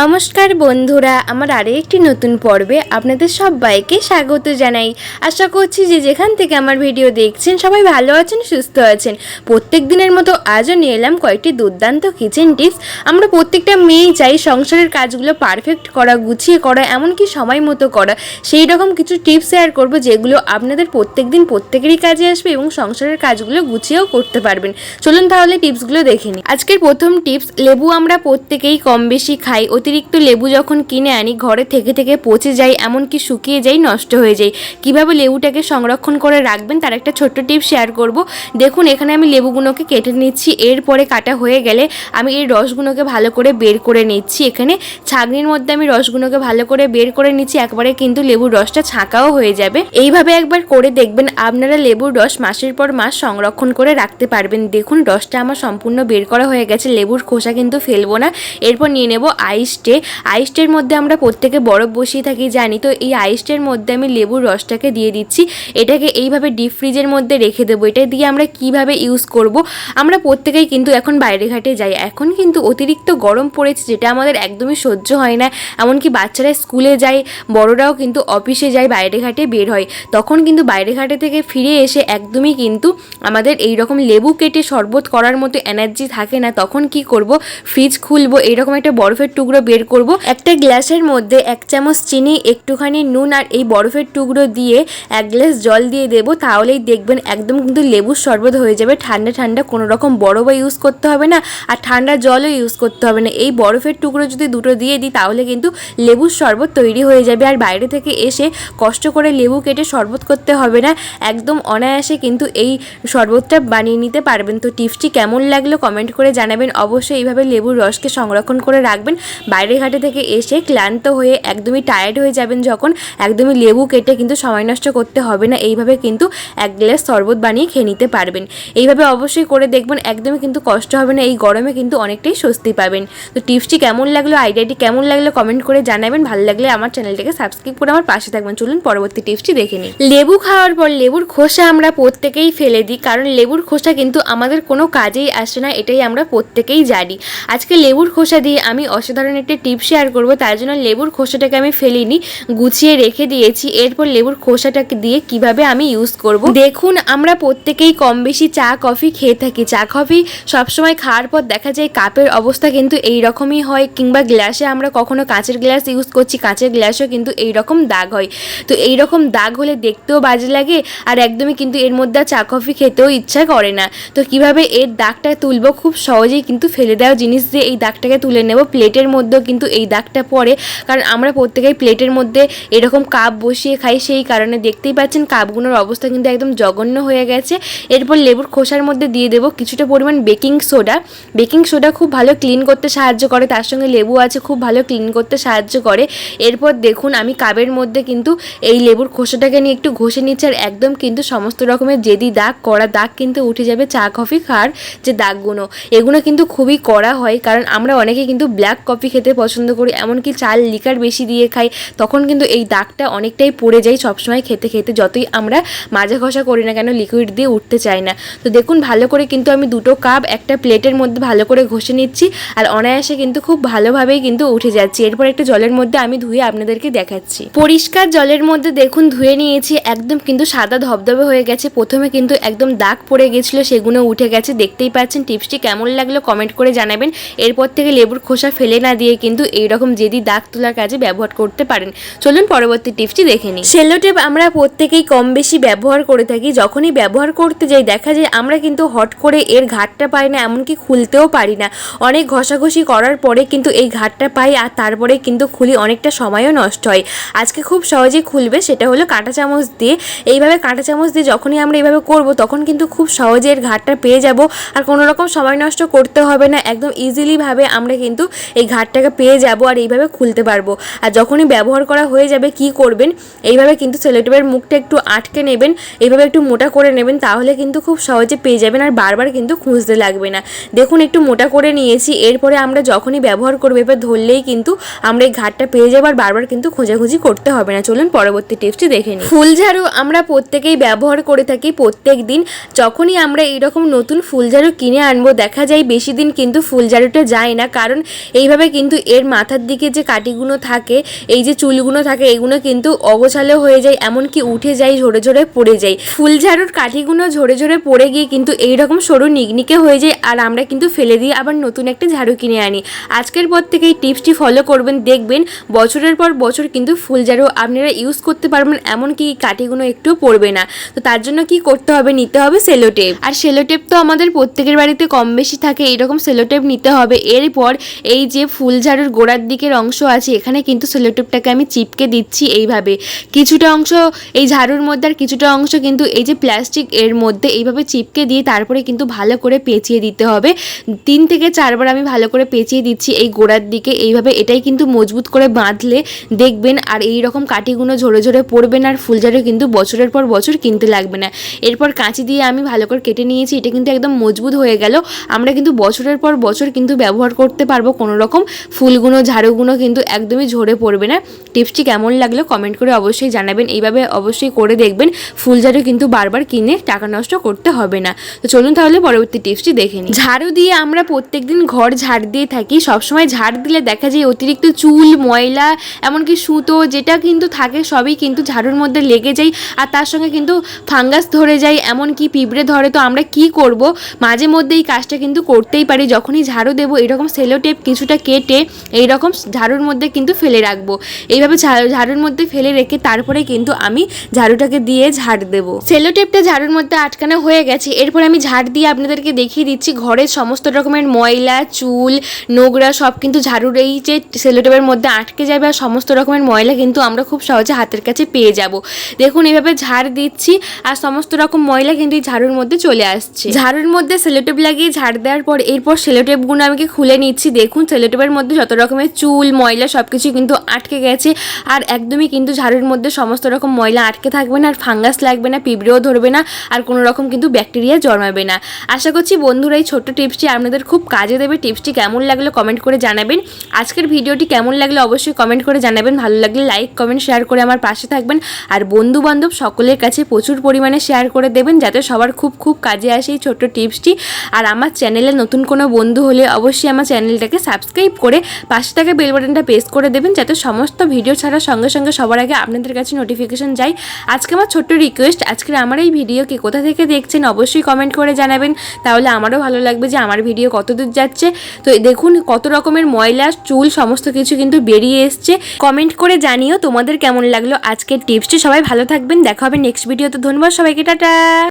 নমস্কার বন্ধুরা, আমার আরও একটি নতুন পর্বে আপনাদের সবাইকে স্বাগত জানাই। আশা করছি যে যেখান থেকে আমার ভিডিও দেখছেন, সবাই ভালো আছেন, সুস্থ আছেন। প্রত্যেক দিনের মতো আজও নিয়ে এলাম কয়েকটি দুর্দান্ত কিচেন টিপস আমরা প্রত্যেকটা মেয়েই চাই সংসারের কাজগুলো পারফেক্ট করা, গুছিয়ে করা, এমনকি সময় মতো করা। সেই রকম কিছু টিপস শেয়ার করব যেগুলো আপনাদের প্রত্যেক দিন প্রত্যেকেরই কাজে আসবে এবং সংসারের কাজগুলো গুছিয়েও করতে পারবেন। চলুন তাহলে টিপসগুলো দেখে নিই। আজকের প্রথম টিপস লেবু আমরা প্রত্যেকেই কম বেশি খাই। অতিরিক্ত লেবু যখন কিনে আনি, ঘরে থেকে থেকে পচে যায়, এমনকি শুকিয়ে যায়, নষ্ট হয়ে যায়। কীভাবে লেবুটাকে সংরক্ষণ করে রাখবেন তার একটা ছোট্ট টিপ শেয়ার করব। দেখুন, এখানে আমি লেবুগুলোকে কেটে নিচ্ছি। এরপরে কাটা হয়ে গেলে আমি এই রসগুলোকে ভালো করে বের করে নিচ্ছি। এখানে ছাগনির মধ্যে আমি রসগুলোকে ভালো করে বের করে নিচ্ছি। একবারে কিন্তু লেবুর রসটা ছাঁকাও হয়ে যাবে। এইভাবে একবার করে দেখবেন আপনারা লেবুর রস মাসের পর মাস সংরক্ষণ করে রাখতে পারবেন। দেখুন, রসটা আমার সম্পূর্ণ বের করা হয়ে গেছে। লেবুর খোসা কিন্তু ফেলব না। এরপর নিয়ে নেব আইস ট্রে আইস ট্রের মধ্যে আমরা প্রত্যেকে বরফ বসিয়ে থাকি, জানি। তো এই আইস ট্রের মধ্যে আমি লেবুর রসটাকে দিয়ে দিচ্ছি। এটাকে এইভাবে ডিপ ফ্রিজের মধ্যে রেখে দেবো। এটা দিয়ে আমরা কীভাবে ইউজ করব? আমরা প্রত্যেকেই কিন্তু এখন বাইরে ঘাটে যাই। এখন কিন্তু অতিরিক্ত গরম পড়েছে, যেটা আমাদের একদমই সহ্য হয় না। এমনকি বাচ্চারা স্কুলে যায়, বড়রাও কিন্তু অফিসে যায়, বাইরে ঘাটে বের হয়। তখন কিন্তু বাইরে ঘাটে থেকে ফিরে এসে একদমই কিন্তু আমাদের এই রকম লেবু কেটে শরবত করার মতো এনার্জি থাকে না। তখন কি করব? ফ্রিজ খুলবো। এইরকম একটা বরফের টুকরো বের করব। একটা গ্লাসের মধ্যে এক চামচ চিনি, একটুখানি নুন আর এই বরফের টুকরো দিয়ে এক গ্লাস জল দিয়ে দেবো। তাহলেই দেখবেন একদম কিন্তু লেবুর শরবত হয়ে যাবে। ঠান্ডা ঠান্ডা কোনো রকম বরফও ইউজ করতে হবে না আর ঠান্ডা জলও ইউজ করতে হবে না। এই বরফের টুকরো যদি দুটো দিয়ে দিই, তাহলে কিন্তু লেবুর শরবত তৈরি হয়ে যাবে। আর বাইরে থেকে এসে কষ্ট করে লেবু কেটে শরবত করতে হবে না। একদম অনায়াসে কিন্তু এই শরবতটা বানিয়ে নিতে পারবেন। তো টিপসটি কেমন লাগল কমেন্ট করে জানাবেন। অবশ্যই এইভাবে লেবুর রসকে সংরক্ষণ করে রাখবেন। বাইরে ঘাটে থেকে এসে ক্লান্ত হয়ে একদমই টায়ার্ড হয়ে যাবেন যখন একদমই লেবু কেটে কিন্তু সময় নষ্ট করতে হবে না। এইভাবে কিন্তু এক গ্লাস শরবত বানিয়ে খেয়ে নিতে পারবেন। এইভাবে অবশ্যই করে দেখবেন একদমই কিন্তু কষ্ট হবে না। এই গরমে কিন্তু অনেকটাই স্বস্তি পাবেন। তো টিপসটি কেমন লাগল আইডিয়াটি কেমন লাগল কমেন্ট করে জানাবেন। ভালো লাগলে আমার চ্যানেলটাকে সাবস্ক্রাইব করে আমার পাশে থাকবেন। চলুন পরবর্তী টিপসটি দেখে নিই। লেবু খাওয়ার পর লেবুর খোসা আমরা প্রত্যেকেই ফেলে দিই, কারণ লেবুর খোসা কিন্তু আমাদের কোনো কাজেই আসে না, এটাই আমরা প্রত্যেকেই জানি। আজকে লেবুর খোসা দিয়ে আমি অসাধারণ একটা টিপ শেয়ার করব, তার জন্য লেবুর খোসাটাকে আমি ফেলিনি, গুছিয়ে রেখে দিয়েছি। এরপর লেবুর খোসাটাকে দিয়ে কীভাবে আমি ইউজ করব? দেখুন, আমরা প্রত্যেকেই কম বেশি চা, কফি খেয়ে থাকি। চা, কফি সবসময় খাওয়ার পর দেখা যায় কাপের অবস্থা কিন্তু এই রকমই হয়, কিংবা গ্লাসে আমরা কখনো কাঁচের গ্লাস ইউজ করছি, কাঁচের গ্লাসেও কিন্তু এই রকম দাগ হয়। তো এই রকম দাগ হলে দেখতেও বাজে লাগে, আর একদমই কিন্তু এর মধ্যে চা, কফি খেতেও ইচ্ছা করে না। তো কীভাবে এর দাগটা তুলবো, খুব সহজেই কিন্তু ফেলে দেওয়া জিনিস দিয়ে এই দাগটাকে তুলে নেব প্লেটের মধ্যেও কিন্তু এই দাগটা পড়ে। কারণ আমরা প্রত্যেকেই প্লেটের মধ্যে এরকম কাপ বসিয়ে খাই, সেই কারণে দেখতেই পাচ্ছেন কাপগুলোর অবস্থা কিন্তু একদম জঘন্য হয়ে গেছে। এরপর লেবুর খোসার মধ্যে দিয়ে দেবো কিছুটা পরিমাণ বেকিং সোডা। বেকিং সোডা খুব ভালো ক্লিন করতে সাহায্য করে, তার সঙ্গে লেবু আছে, খুব ভালো ক্লিন করতে সাহায্য করে। এরপর দেখুন আমি কাবের মধ্যে কিন্তু এই লেবুর খোসাটাকে নিয়ে একটু ঘষে নিচ্ছি, আর একদম কিন্তু সমস্ত রকমের জেদি দাগ, কড়া দাগ কিন্তু উঠে যাবে চা, কফি খাওয়ার যে দাগগুলো। এগুলো কিন্তু খুবই কড়া হয়, কারণ আমরা অনেকে কিন্তু ব্ল্যাক কফি খেতে পছন্দ করি, এমনকি চাল লিকার বেশি দিয়ে খাই, তখন কিন্তু এই দাগটা অনেকটাই পড়ে যায় সবসময় খেতে খেতে, যতই আমরা মাজা ঘষা করি না কেন লিকুইড দিয়ে উঠতে চাই না। তো দেখুন, ভালো করে কিন্তু আমি দুটো কাপ একটা প্লেটের মধ্যে ভালো করে ঘষে নিচ্ছি, আর অনায়াসে কিন্তু খুব ভালোভাবেই কিন্তু উঠে যাচ্ছি। এরপর একটা জলের মধ্যে আমি ধুয়ে আপনাদেরকে দেখাচ্ছি। পরিষ্কার জলের মধ্যে দেখুন, ধুয়ে নিয়েছি, একদম কিন্তু সাদা ধবধবে হয়ে গেছে। প্রথমে কিন্তু একদম দাগ পড়ে গেছিল সেগুলো উঠে গেছে। দেখতেই পাচ্ছেন টিপসটি কেমন লাগল কমেন্ট করে জানাবেন। এরপর থেকে লেবুর খোসা ফেলে না দিয়ে কিন্তু এইরকম যেদি দাগ তোলার কাজে ব্যবহার করতে পারেন। চলুন পরবর্তী টিপসটি দেখে নিই। সেলো টেপ আমরা প্রত্যেকেই কম বেশি ব্যবহার করে থাকি। যখনই ব্যবহার করতে যাই, দেখা যায় আমরা কিন্তু হট করে এর ঘাটটা পাই না, এমনকি খুলতেও পারি না। অনেক ঘষাঘষি করার পরে কিন্তু এই ঘাটটা পাই আর তারপরে কিন্তু খুলি, অনেকটা সময়ও নষ্ট হয়। আজকে খুব সহজেই খুলবে, সেটা হলো কাঁটা চামচ দিয়ে। এইভাবে কাঁটা চামচ দিয়ে যখনই আমরা এইভাবে করব, তখন কিন্তু খুব সহজে এর ঘাটটা পেয়ে যাব। আর কোনো রকম সময় নষ্ট করতে হবে না। একদম ইজিলিভাবে আমরা কিন্তু এই ঘাটটাকে পেয়ে যাব আর এইভাবে খুলতে পারব। আর যখনই ব্যবহার করা হয়ে যাবে, কি করবেন? এইভাবে কিন্তু সেলোটেপের মুখটা একটু আটকে নেবেন, এইভাবে একটু মোটা করে নেবেন, তাহলে কিন্তু খুব সহজে পেয়ে যাবেন আর বারবার কিন্তু খুঁজতে লাগবে না। দেখুন, একটু মোটা করে নিয়েছি, এরপরে আমরা যখনই ব্যবহার করব, এবার ধরলেই কিন্তু আমরা এই ঘাটটা পেয়ে যাব আর বারবার কিন্তু খোঁজাখুঁজি করতে হবে না। চলুন পরবর্তী টিপসটি দেখে নিই। ফুল ঝাড়ু আমরা প্রত্যেকেই ব্যবহার করে থাকি প্রত্যেক দিন। যখনই আমরা এইরকম নতুন ফুল ঝাড়ু কিনে আনব, দেখা যায় বেশি দিন কিন্তু ফুলঝাড়ুটা যায় না, কারণ এইভাবে কিন্তু কিন্তু এর মাথার দিকে যে কাটিগুলো থাকে, এই যে চুলগুলো থাকে এগুলো কিন্তু অগোছালো হয়ে যায়, এমনকি উঠে যায়, ঝরে ঝরে পড়ে যায়। ফুল ঝাড়ুর কাঠিগুলো ঝরে ঝরে পড়ে গিয়ে কিন্তু এইরকম সরু নিকনিকে হয়ে যায়, আর আমরা কিন্তু ফেলে দিয়ে আবার নতুন একটা ঝাড়ু কিনে আনি। আজকের পর থেকে এই টিপসটি ফলো করবেন, দেখবেন বছরের পর বছর কিন্তু ফুল ঝাড়ু আপনারা ইউজ করতে পারবেন, এমনকি কাঠিগুলো একটুও পড়বে না। তো তার জন্য কি করতে হবে, নিতে হবে সেলোটেপ। আর সেলোটেপ তো আমাদের প্রত্যেকের বাড়িতে কম বেশি থাকে, এইরকম সেলোটেপ নিতে হবে। এরপর এই যে ফুল ঝাড়ুর গোড়ার দিকের অংশ আছে, এখানে কিন্তু সেলোটেপটাকে আমি চিপকে দিচ্ছি এইভাবে। কিছুটা অংশ এই ঝাড়ুর মধ্যে আর কিছুটা অংশ কিন্তু এই যে প্লাস্টিক এর মধ্যে এইভাবে চিপকে দিয়ে তারপরে কিন্তু ভালো করে পেঁচিয়ে দিতে হবে। তিন থেকে চারবার আমি ভালো করে পেঁচিয়ে দিচ্ছি এই গোড়ার দিকে, এইভাবে এটাই কিন্তু মজবুত করে বাঁধলে দেখবেন আর এই রকম কাঠিগুলো ঝরে ঝরে পড়বে না আর ফুলঝাড়ু কিন্তু বছরের পর বছর কিনতে লাগবে না। এরপর কাঁচি দিয়ে আমি ভালো করে কেটে নিয়েছি, এটা কিন্তু একদম মজবুত হয়ে গেল। আমরা কিন্তু বছরের পর বছর কিন্তু ব্যবহার করতে পারব কোনো রকম ফুলগুলো ঝাড়ুগুলো কিন্তু একদমই ঝরে পড়বে না। টিপসটি কেমন লাগল কমেন্ট করে অবশ্যই জানাবেন। এইভাবে অবশ্যই করে দেখবেন ফুল ঝাড়ু কিন্তু বারবার কিনে টাকা নষ্ট করতে হবে না। তো চলুন তাহলে পরবর্তী টিপসটি দেখে নিই। ঝাড়ু দিয়ে আমরা প্রত্যেকদিন ঘর ঝাড় দিয়ে থাকি। সবসময় ঝাড় দিলে দেখা যায় অতিরিক্ত চুল, ময়লা, এমনকি সুতো যেটা কিন্তু থাকে সবই কিন্তু ঝাড়ুর মধ্যে লেগে যায় আর তার সঙ্গে কিন্তু ফাঙ্গাস ধরে যায়। এমনকি পিঁপড়ে ধরে। তো আমরা কি করব? মাঝে মধ্যে এই কাজটা কিন্তু করতেই পারি। যখনই ঝাড়ু দেবো, এরকম সেলো টেপ কিছুটা কেটে এইরকম ঝাড়ুর মধ্যে কিন্তু ফেলে রাখব। এইভাবে ঝাড়ুর মধ্যে ফেলে রেখে তারপরে কিন্তু আমি ঝাড়ুটাকে দিয়ে ঝাড় দেবো। সেলো টেপটা ঝাড়ুর মধ্যে আটকানো হয়ে গেছে। এরপর আমি ঝাড় দিয়ে আপনাদেরকে দেখিয়ে দিচ্ছি, ঘরের সমস্ত রকমের ময়লা, চুল, নোংরা সব কিন্তু ঝাড়ুর এই যে সেলো টেপের মধ্যে আটকে যাবে আর সমস্ত রকমের ময়লা কিন্তু আমরা খুব সহজে হাতের কাছে পেয়ে যাব। দেখুন, এইভাবে ঝাড় দিচ্ছি আর সমস্ত রকম ময়লা কিন্তু এই ঝাড়ুর মধ্যে চলে আসছে। ঝাড়ুর মধ্যে সেলোটেপ লাগিয়ে ঝাড় দেওয়ার পর এরপর সেলোটেপগুলো আমি খুলে নিচ্ছি। দেখুন সেলোটেপের মধ্যে যত রকমের চুল, ময়লা সব কিছু কিন্তু আটকে গেছে। আর একদমই কিন্তু ঝাড়ুর মধ্যে সমস্ত রকম ময়লা আটকে থাকবে না, আর ফাঙ্গাস লাগবে না, পিঁপড়েও ধরবে না, আর কোনো রকম কিন্তু ব্যাকটেরিয়া জন্মাবে না। আশা করছি বন্ধুরা এই ছোট্ট টিপসটি আপনাদের খুব কাজে দেবে। টিপসটি কেমন লাগল কমেন্ট করে জানাবেন। আজকের ভিডিওটি কেমন লাগল অবশ্যই কমেন্ট করে জানাবেন। ভালো লাগলে লাইক, কমেন্ট, শেয়ার করে আমার পাশে থাকবেন। আর বন্ধু বান্ধব সকলের কাছে প্রচুর পরিমাণে শেয়ার করে দেবেন, যাতে সবার খুব খুব কাজে আসে এই ছোট্ট টিপসটি। আর আমার চ্যানেলে নতুন কোনো বন্ধু হলে অবশ্যই আমার চ্যানেলটাকে সাবস্ক্রাইব করে পাশে থাকা বেল বাটনটা প্রেস করে দেবেন যাতে সমস্ত ভিডিও ছাড়ার সঙ্গে সঙ্গে সবার আগে আপনাদের কাছে নোটিফিকেশন যায়। আজকে আমার ছোট্ট রিকোয়েস্ট আজকের আমার এই ভিডিওকে কোথা থেকে দেখছেন অবশ্যই কমেন্ট করে জানাবেন। তাহলে আমারও ভালো লাগবে যে আমার ভিডিও কত দূর যাচ্ছে। তো দেখুন কত রকমের ময়লা, চুল, সমস্ত কিছু কিন্তু বেরিয়ে এসছে। কমেন্ট করে জানিও তোমাদের কেমন লাগল আজকের টিপসটি সবাই ভালো থাকবেন, দেখা হবে নেক্সট ভিডিওতে ধন্যবাদ সবাইকে, টাটা।